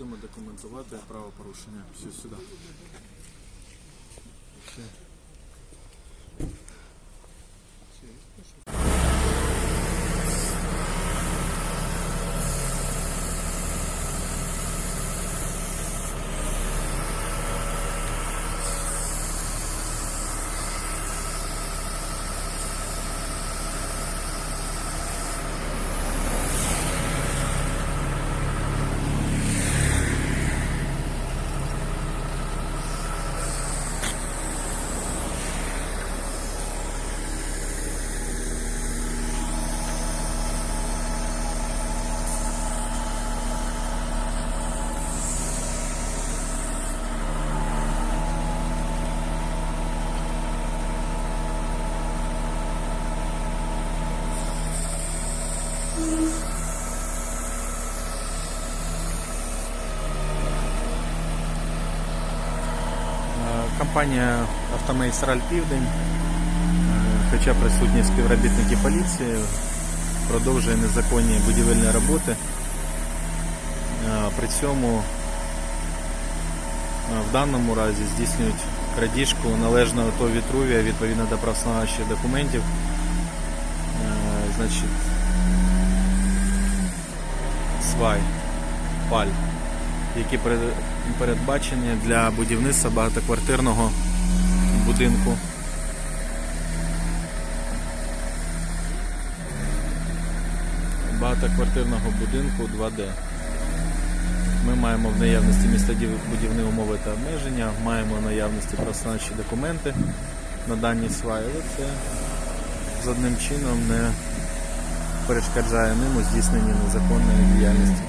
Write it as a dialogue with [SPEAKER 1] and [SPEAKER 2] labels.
[SPEAKER 1] будемо документувати правопорушення. Все сюди. Компанія Автомагістраль Південь, е, хоча присутні співробітники поліції, продовжує незаконні будівельні роботи. Е, При цьому е, в даному разі здійснюють крадіжку належного ТОВ Вітрувія відповідно до правоснавчих документів. Е, Значить, свай, паль які передбачені для будівництва багатоквартирного будинку. Багатоквартирного будинку 2D. Ми маємо в наявності містобудівні умови та обмеження, маємо в наявності проснащі документи на дані сваї, але це жодним чином не перешкоджає ним у здійсненні незаконної діяльності.